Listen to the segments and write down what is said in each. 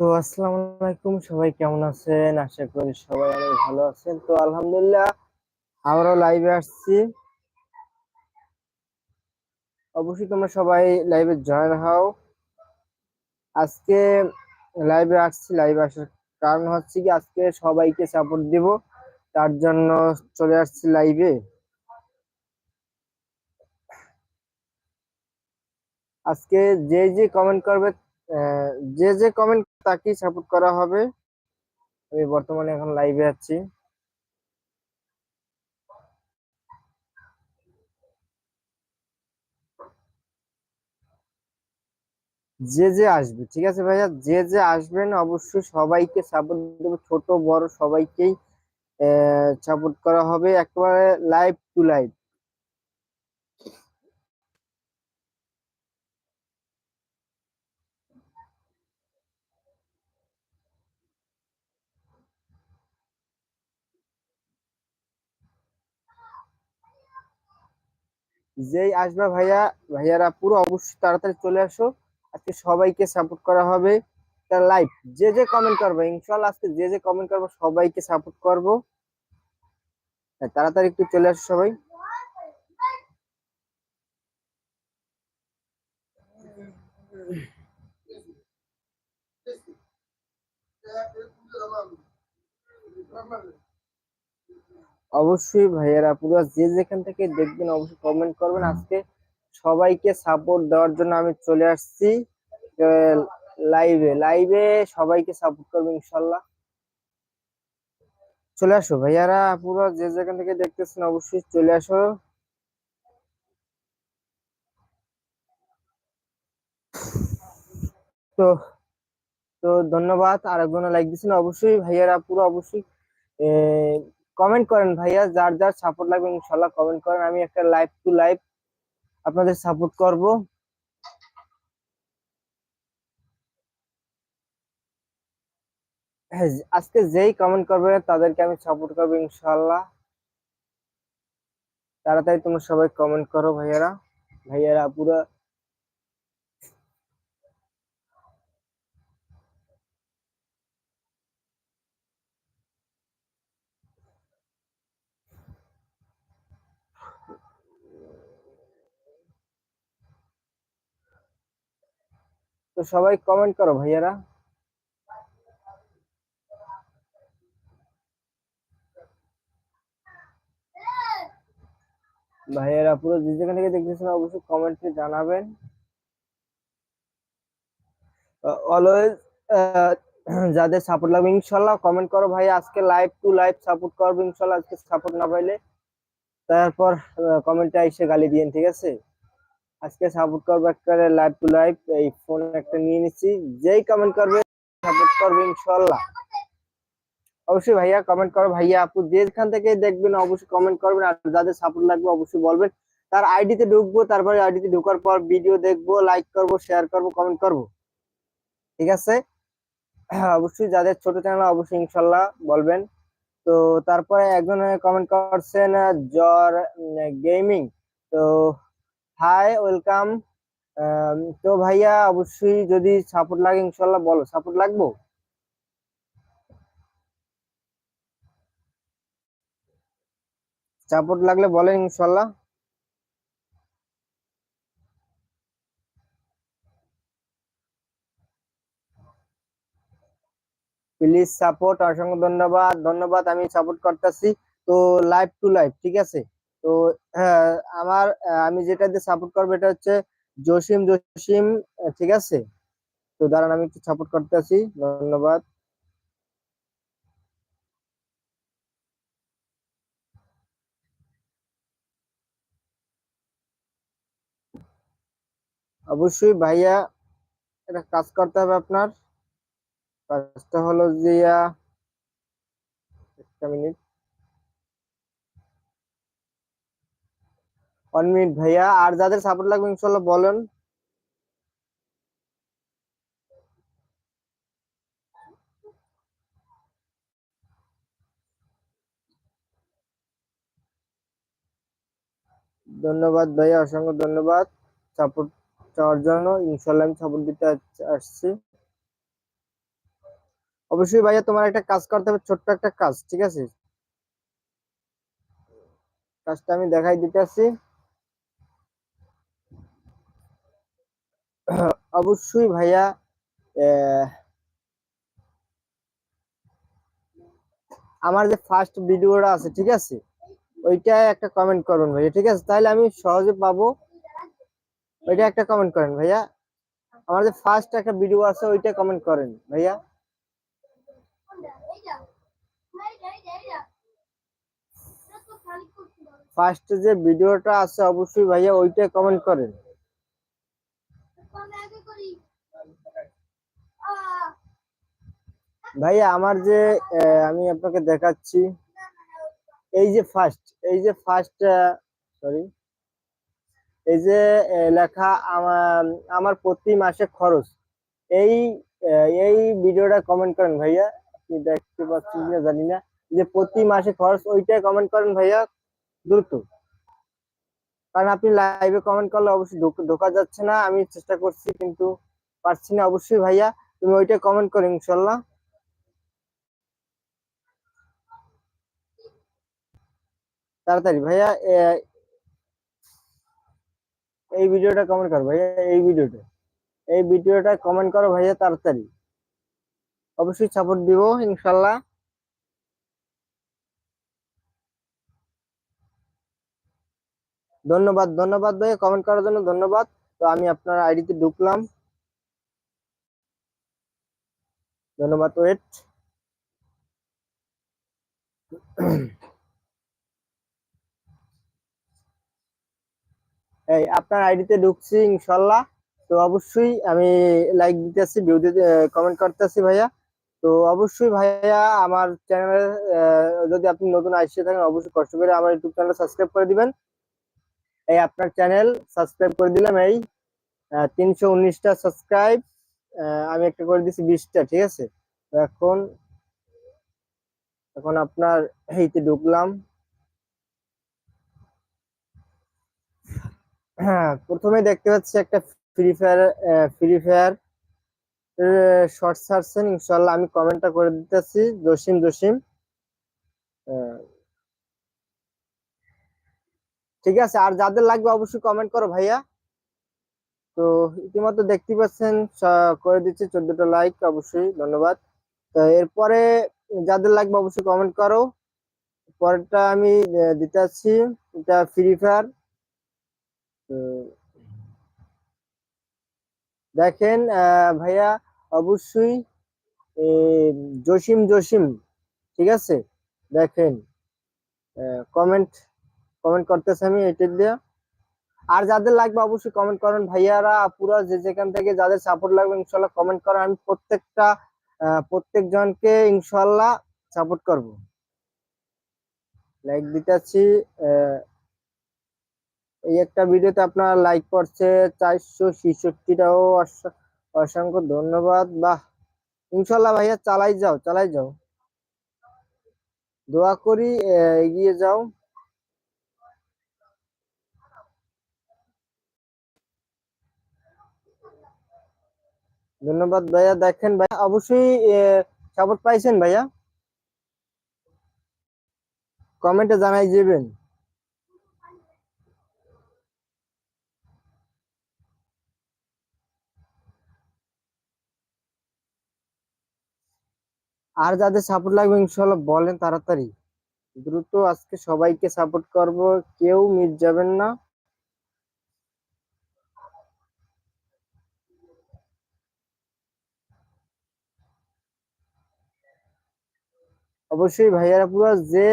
তো আসসালামু আলাইকুম, সবাই কেমন আছেন? আশা করি সবাই অনেক ভালো আছেন। তো আলহামদুলিল্লাহ, আমরাও লাইভে আসছি। অবশ্যই তোমরা সবাই লাইভে জয়েন হও। আজকে লাইভে আসছি লাইভে আসার কারণ হচ্ছে কি, আজকে সবাইকে সাপোর্ট দিব। তার জন্য চলে আসছি লাইভে আজকে যে যে কমেন্ট করবে যে যে কমেন্ট তাকেই সাপোর্ট করা হবে। আমি বর্তমানে এখন লাইভে আছি। যে যে আসবে, ঠিক আছে ভাইয়া? যে যে আসবেন, অবশ্যই সবাইকে সাপোর্ট দেবো। ছোট, বড় সবাইকেই সাপোর্ট করা হবে। একেবারে লাইভ টু লাইভ যেই আসবে ভাইয়া, ভাইয়ারা পুরো অবশ্যই তাড়াতাড়ি চলে আসো। আজকে সবাইকে সাপোর্ট করা হবে। তার লাইভ যে যে কমেন্ট করবে, ইনশাল্লাহ আজকে যে যে কমেন্ট করব, সবাইকে সাপোর্ট করব। তাড়াতাড়ি একটু চলে আসো সবাই। অবশ্যই ভাইয়েরা পুরো যে যেখান থেকে দেখবেন অবশ্যই কমেন্ট করবেন। আজকে সবাইকে সাপোর্ট দেওয়ার জন্য আমি চলে আসছি লাইভে লাইভে সবাইকে সাপোর্ট করবে ইনশাল্লাহ। চলে আসো ভাইয়ারা পুরো যে যেখান থেকে দেখতেছেন অবশ্যই চলে আসো। তো তো ধন্যবাদ। আর আরেকজন লাইক দিচ্ছেন অবশ্যই ভাইয়ারা পুরো অবশ্যই কমেন্ট করেন ভাইয়া যার যার সাপোর্ট লাগবে ইনশাল্লাহ কমেন্ট করেন। আমি একটা লাইভ টু লাইভ আপনাদের সাপোর্ট করব। হ্যাঁ, আজকে যেই কমেন্ট করবে তাদেরকে আমি সাপোর্ট করব ইনশাল্লাহ। তাড়াতাড়ি তোমরা সবাই কমেন্ট করো ভাইয়ারা। ভাইয়ারা পুরো তো সবাই কমেন্ট করো ভাইয়ারা। ভাইয়ারা পুরো যেখান থেকে দেখতেছেন অবশ্যই কমেন্টে জানাবেন। অলওয়েজ যাদের সাপোর্ট লাগবে, ইনশাল্লাহ কমেন্ট করো ভাই আজকে লাইভ টু লাইভ সাপোর্ট করব, ইনশাল্লাহ আজকে সাপোর্ট না পাইলে। তারপর কমেন্টে এসে গালি দিয়েন, ঠিক আছে? আজকে সাপোর্ট করব একটা লাইভ টু লাইভ এই ফোন একটা নিয়ে নিচ্ছি। যেই কমেন্ট করবে সাপোর্ট করবে ইনশাল্লাহ অবশ্যই ভাইয়া কমেন্ট করো। ভাইয়া আপু যেখান থেকে দেখবেন, অবশ্যই কমেন্ট করবেন। আর যাদের সাপোর্ট লাগবে, অবশ্যই বলবেন। তার আইডিতে ঢুকবো, তারপরে আইডিতে ঢোকার পর ভিডিও দেখব লাইক করব শেয়ার করব কমেন্ট করব। ঠিক আছে? অবশ্যই যাদের ছোট চ্যানেল অবশ্যই ইনশাল্লাহ বলবেন। তো তারপরে একজন কমেন্ট করছেন জ্বর গেমিং তো হাই ওয়েলকাম তো ভাইয়া, অবশ্যই যদি সাপোর্ট লাগে ইনশাল্লাহ বলো সাপোর্ট লাগবো? সাপোর্ট লাগলে বলেন ইনশাল্লাহ প্লিজ সাপোর্ট অসংখ্য ধন্যবাদ। ধন্যবাদ, আমি সাপোর্ট করতেছি। তো লাইভ টু লাইভ ঠিক আছে? তো হ্যাঁ আমার আমি যেটা দিয়ে সাপোর্ট করব এটা হচ্ছে জসিম জসিম ঠিক আছে? তো দাঁড়ান, আমি একটু সাপোর্ট করতে আছি, ধন্যবাদ। অবশ্যই ভাইয়া এটা কাজ করতে হবে আপনার। কাজটা হলো যে, একটা মিনিট। ওয়ান মিনিট ভাইয়া। আর যাদের সাপোর্ট লাগবে ইনশাল্লাহ বলেন। ধন্যবাদ ভাইয়া, অসংখ্য ধন্যবাদ সাপোর্ট চাওয়ার জন্য। ইনশাল্লাহ আমি সাপোর্ট দিতে আসছি। অবশ্যই ভাইয়া, তোমার একটা কাজ করতে হবে, ছোট্ট একটা কাজ, ঠিক আছে? কাজটা আমি দেখাই দিতেছি। অবশ্যই ভাইয়া আমার যে ফার্স্ট ভিডিওটা আছে, ঠিক আছে? ওইটায় একটা কমেন্ট করুন ভাইয়া, ঠিক আছে? তাহলে আমি সহজে পাবো। ওইটা একটা কমেন্ট করেন ভাইয়া। আমার যে ফার্স্ট একটা ভিডিও আছে ওইটা কমেন্ট করেন ভাইয়া। ফার্স্ট যে ভিডিওটা আছে, অবশ্যই ভাইয়া ওইটা কমেন্ট করেন। ভাইয়া, আমার যে আমি আপনাকে দেখাচ্ছি, এই যে ফার্স্ট এই যে ফার্স্ট সরি এই যে লেখা আমার প্রতি মাসে খরচ, এই এই ভিডিওটা কমেন্ট করেন ভাইয়া, আপনি দেখতে পাচ্ছেন কিনা জানি না, যে প্রতি মাসে খরচ ওইটাই কমেন্ট করেন ভাইয়া, দ্রুত। কারণ আপনি লাইভে কমেন্ট করলে অবশ্যই ঢোকা যাচ্ছে না, আমি চেষ্টা করছি কিন্তু পারছি না অবশ্যই ভাইয়া, তুমি ওইটা কমেন্ট করো ইনশাল্লাহ। তাড়াতাড়ি, ভাইয়া এই ভিডিওটা কমেন্ট করো, ভাইয়া, এই ভিডিওটা। এই ভিডিওটা কমেন্ট করো, ভাইয়া, তাড়াতাড়ি। অবশ্যই সাপোর্ট দিব, ইনশাল্লাহ। ধন্যবাদ ধন্যবাদ, ভাইয়া কমেন্ট করার জন্য ধন্যবাদ। তো আমি আপনার আইডিতে ঢুকলাম। ধন্যবাদ, ওয়েট। এই, আপনার আইডিতে ঢুকছি, ইনশাল্লাহ। তো অবশ্যই আমি লাইক দিতেছি ভিউ দিতে কমেন্ট করতেছি ভাইয়া। তো অবশ্যই ভাইয়া আমার চ্যানেলে যদি আপনি নতুন আসছে থাকেন, অবশ্যই কষ্ট করে আমার ইউটিউব চ্যানেল সাবস্ক্রাইব করে দিবেন। এই, আপনার চ্যানেল সাবস্ক্রাইব করে দিলাম। এই তিনশো উনিশটা সাবস্ক্রাইব আমি একটা করে দিছি বিশটা, ঠিক আছে? এখন এখন আপনার এইতে ঢুকলাম। হ্যাঁ প্রথমে দেখতে পাচ্ছি একটা Free Fire Free Fire short সার্চেন ইনশাল্লাহ আমি কমেন্টটা করে দিতেছি। জসিম জসিম। ঠিক আছে, আর যাদের লাগবে অবশ্যই কমেন্ট করো ভাইয়া। তো ইতিমধ্যে দেখতে পাচ্ছেন করে দিচ্ছি, চোদ্দটা লাইক অবশ্যই ধন্যবাদ। তো এরপরে যাদের লাগবে অবশ্যই কমেন্ট করো। পরেরটা আমি দিতে এটা ফ্রি ফায়ার দেখেন ভাইয়া অবশ্যই জসিম জসিম ঠিক আছে? দেখেন কমেন্ট কমেন্ট করতেছে আমি এটা দিয়ে। আর যাদের লাগবে অবশ্যই কমেন্ট করেন। ভাইয়ারা পুরো যে যেখান থেকে যাদের সাপোর্ট লাগবে ইনশাল্লাহ কমেন্ট করেন আমি প্রত্যেকটা আহ, প্রত্যেক জনকে ইনশাল্লাহ সাপোর্ট করব। লাইক দিতেছি এই একটা ভিডিওতে আপনার লাইক করছে চারশো ছেষট্টিটাও অসংখ্য ধন্যবাদ। বাহ! ইনশাল্লাহ ভাইয়া চালাই যাও চালাই যাও। দোয়া করি এগিয়ে যাও। ধন্যবাদ ভাইয়া। দেখেন ভাইয়া, অবশ্যই সাপোর্ট পাইছেন ভাইয়া? কমেন্টে জানাই যাবেন আর যাদের সাপোর্ট লাগবে ইনশাল্লাহ বলেন তাড়াতাড়ি। দ্রুত আজকে সবাইকে সাপোর্ট করব, কেউ মিস যাবেন না। অবশ্যই ভাইয়ারা পুরো যে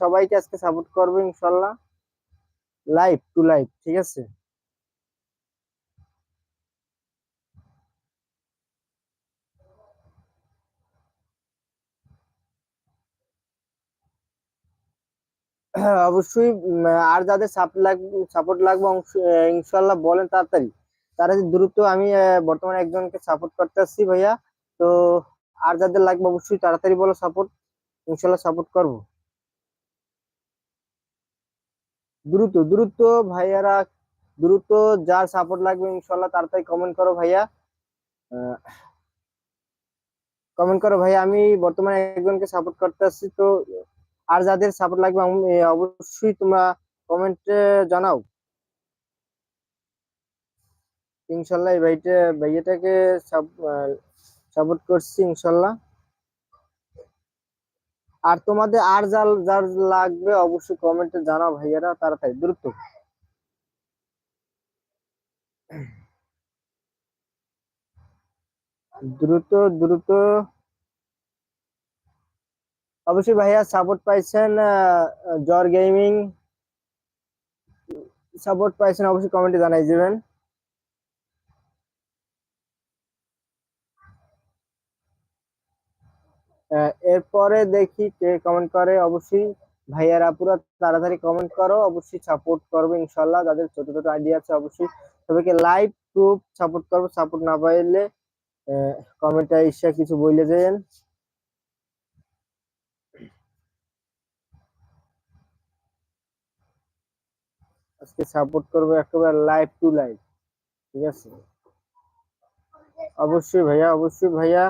সবাইকে আজকে সাপোর্ট করবে ইনশাল্লাহ লাইভ টু লাইভ ঠিক আছে? অবশ্যই আর যাদের সাপোর্ট লাগবে ইনশাল্লাহ বলেন তাড়াতাড়ি। তারা দ্রুত আমি বর্তমানে একজনকে সাপোর্ট করতে আসছি ভাইয়া, তো আর যাদের লাগবে অবশ্যই তাড়াতাড়ি বলো সাপোর্ট ইনশাল্লাহ সাপোর্ট করব। দ্রুত দ্রুত ভাইয়ারা, দ্রুত যার সাপোর্ট লাগবে ইনশাল্লাহ তাড়াতাড়ি কমেন্ট করো ভাইয়া। কমেন্ট করো ভাইয়া, আমি বর্তমানে একজনকে সাপোর্ট করতে আসছি, তো আর যাদের সাপোর্ট লাগবে অবশ্যই তোমরা কমেন্টে জানাও। ইনশাল্লাহ এই ভাইটা, ভাইয়াটাকে সাপোর্ট করছি ইনশাল্লাহ। আর তোমাদের আর যার যার লাগবে অবশ্যই কমেন্টে জানাও ভাইয়ারা, তাড়াতাড়ি, দ্রুত। দ্রুত দ্রুত। অবশ্যই ভাইয়া সাপোর্ট পাইছেন জর গেমিং সাপোর্ট পাইছেন, অবশ্যই কমেন্টে জানাই দিবেন। এরপরে দেখি কে কমেন্ট করে। অবশ্যই ভাইয়ারা পুরো তাড়াতাড়ি কমেন্ট করো। অবশ্যই সাপোর্ট করবে ইনশাল্লাহ যাদের ছোট ছোট আইডিয়া আছে, অবশ্যই সবাইকে লাইভ প্রুফ সাপোর্ট করব। সাপোর্ট না পাইলে কমেন্টে এসে কিছু বইলে যেন আজকে সাপোর্ট করব একেবারে লাইভ টু লাইভ ঠিক আছে? অবশ্যই ভাইয়া অবশ্যই ভাইয়া,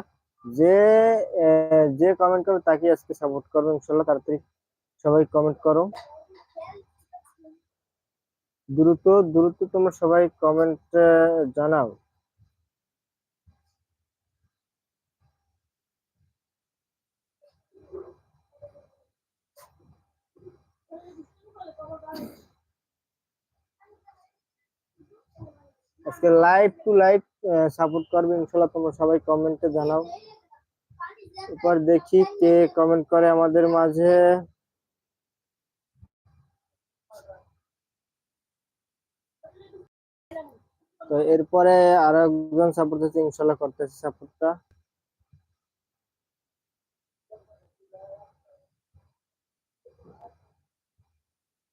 যে যে কমেন্ট করবে তাকে আজকে সাপোর্ট করব, ইনশাল্লাহ তাড়াতাড়ি সবাই কমেন্ট করো। দ্রুত দ্রুত তোমরা সবাই কমেন্ট জানাও। আজকে লাইভ টু লাইভ সাপোর্ট করবে ইনশাল্লাহ তোমরা সবাই কমেন্টে জানাও। এরপর দেখি কে কমেন্ট করে আমাদের মাঝে। তো এরপরে আরও একজন সাপোর্ট আছে ইনশাল্লাহ করতেছে সাপোর্টটা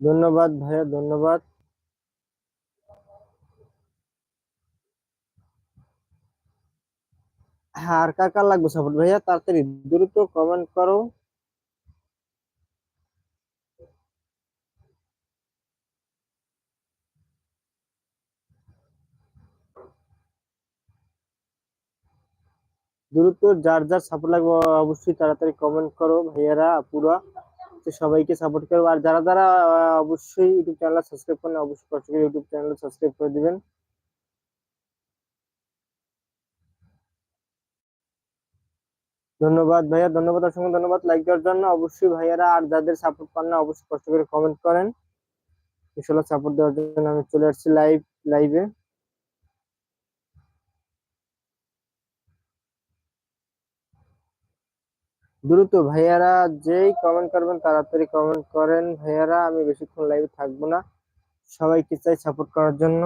ধন্যবাদ ভাইয়া, ধন্যবাদ। আর কার কার লাগবে সাপোর্ট ভাইয়া? তাড়াতাড়ি দ্রুত কমেন্ট করো। দ্রুত যার যার সাপোর্ট লাগবে, অবশ্যই তাড়াতাড়ি কমেন্ট করো ভাইয়ারা, আপুরা সবাইকে সাপোর্ট করব আর যারা যারা অবশ্যই ইউটিউব চ্যানেল সাবস্ক্রাইব করেন অবশ্যই করে ইউটিউব চ্যানেল সাবস্ক্রাইব করে দিবেন। ধন্যবাদ ভাইয়া, ধন্যবাদ, অসংখ্য ধন্যবাদ। লাইক দেওয়ার জন্য অবশ্যই ভাইয়ারা আর যাদের সাপোর্ট পান না, অবশ্যই কষ্ট করে কমেন্ট করেন। ইনশাল্লাহ সাপোর্ট দেওয়ার জন্য আমি চলে আসছি লাইভ লাইভে দ্রুত ভাইয়ারা যেই কমেন্ট করবেন, তাড়াতাড়ি কমেন্ট করেন। ভাইয়ারা, আমি বেশিক্ষণ লাইভে থাকব না। সবাইকে চাই সাপোর্ট করার জন্য।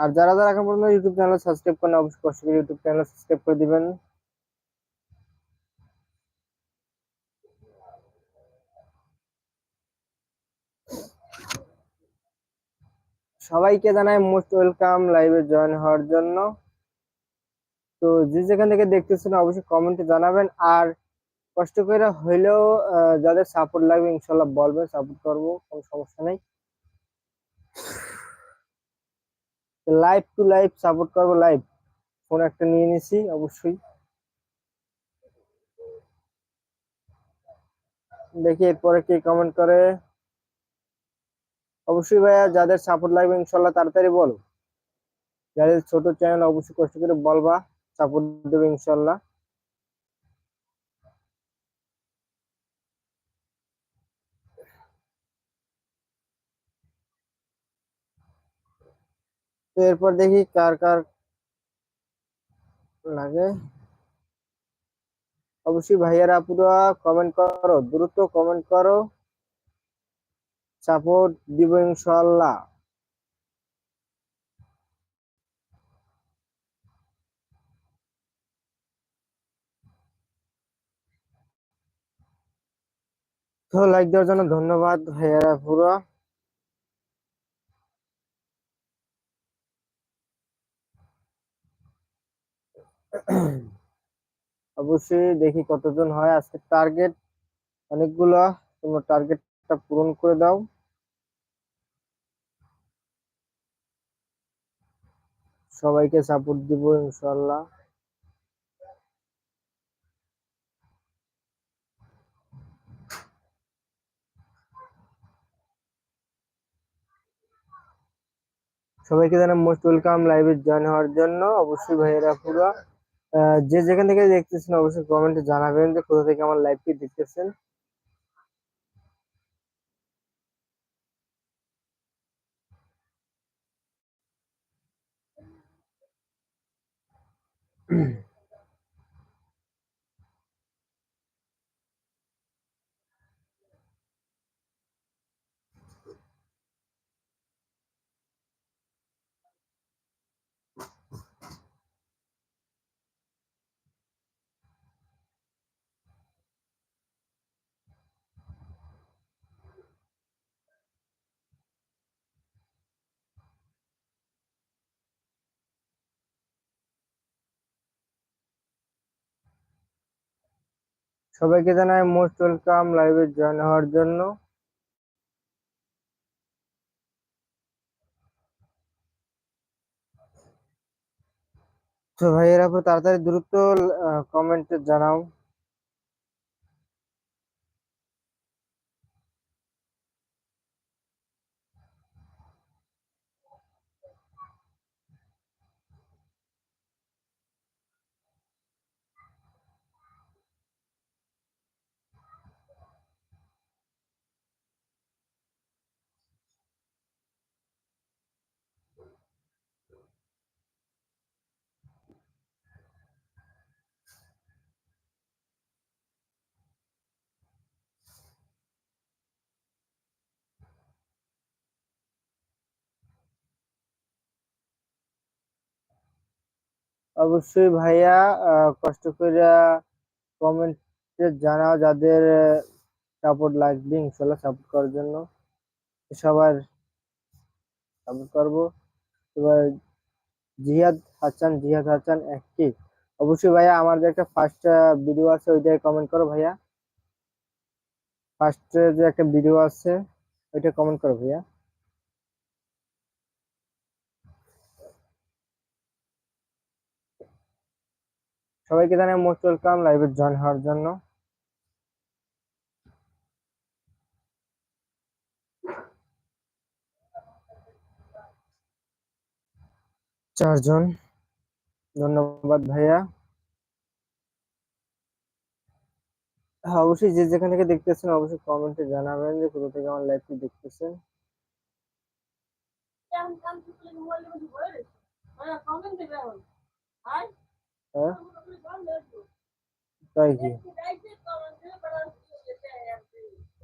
আর যারা যারা এখন পর্যন্ত ইউটিউব চ্যানেল সাবস্ক্রাইব করেন অবশ্যই কষ্ট করে ইউটিউব চ্যানেল সাবস্ক্রাইব করে দিবেন। সবাইকে জানাই মোস্ট ওয়েলকাম লাইভে জয়েন হওয়ার জন্য। তো যে যেখান থেকে দেখতেছেন, অবশ্যই কমেন্টে জানাবেন। আর কষ্ট করে হইলেও যাদের সাপোর্ট লাগবে, ইনশাল্লাহ বলবেন সাপোর্ট করব, কোনো সমস্যা নেই। লাইভ টু লাইভ সাপোর্ট করব লাইভ ফোন একটা নিয়ে নিছি, অবশ্যই। দেখি এরপরে কে কমেন্ট করে। অবশ্যই ভাইয়া, যাদের সাপোর্ট লাগবে ইনশাল্লাহ তাড়াতাড়ি বলো। যাদের ছোট চ্যানেল অবশ্যই কষ্ট করে বলবা। সাপোর্ট দেবে ইনশাল্লাহ। তো এরপর দেখি কার কার লাগে। অবশ্যই ভাইয়ারা পুরো কমেন্ট করো, দ্রুত কমেন্ট করো। সাপোর্ট দিব ইনশাল্লাহ তো লাইক দেওয়ার জন্য ধন্যবাদ ভাইয়ারা পুরো অবশ্যই দেখি কতজন হয়। আজকে টার্গেট অনেকগুলো, তোমরা টার্গেটটা পূরণ করে দাও। সবাইকে সাপোর্ট দিব ইনশাল্লাহ সবাইকে জানাই মোস্ট ওয়েলকাম লাইভে জয়েন হওয়ার জন্য। অবশ্যই ভাইয়েরা পুরো যে যেখান থেকে দেখতেছেন অবশ্যই কমেন্টে জানাবেন যে কোথা থেকে আমার লাইভটি দেখতেছেন। সবাইকে জানাই মোস্ট ওয়েলকাম লাইভে জয়েন হওয়ার জন্য। তো ভাইয়েরা তাড়াতাড়ি দ্রুত কমেন্টে জানাও। অবশ্যই ভাইয়া কষ্ট করে কমেন্টে জানাও যাদের সাপোর্ট লাগবে, ইনশাল্লাহ সাপোর্ট করার জন্য। সবার সাপোর্ট করব। এবার জিহাদ হাসান জিহাদ হাসান একটি। অবশ্যই ভাইয়া, আমার যে একটা ফার্স্ট ভিডিও আছে ওইটাই কমেন্ট করো ভাইয়া। ফার্স্ট যে একটা ভিডিও আছে, ওইটা কমেন্ট করো ভাইয়া। সবাইকে জানাই মোস্ট ওয়েলকাম লাইভে জয়েন হওয়ার জন্য চারজন ধন্যবাদ ভাইয়া হ্যাঁ অবশ্যই যে যেখান থেকে দেখতেছেন অবশ্যই কমেন্টে জানাবেন যে কোথা থেকে আমার লাইভটি দেখতেছেন হ্যাঁ তাই কি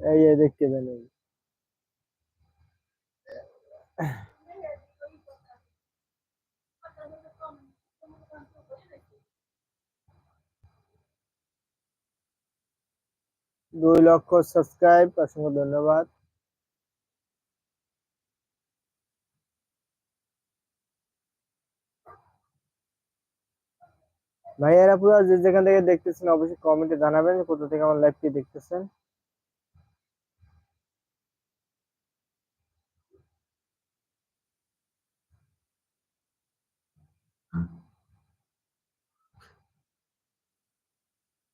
এই যে দেখতে পেন এই। দুই লক্ষ সাবস্ক্রাইব অসংখ্য ধন্যবাদ ভাইয়ারা পুরো যে যেখান থেকে দেখতেছেন, অবশ্যই কমেন্টে জানাবেন কোথা থেকে আমার লাইভটি দেখতেছেন।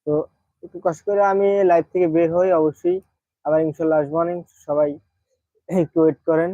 তো একটু কষ্ট করে আমি লাইভ থেকে বের হই, অবশ্যই। আবার ইনশাল্লাহ আসব অনেক। সবাই একটু ওয়েট করেন।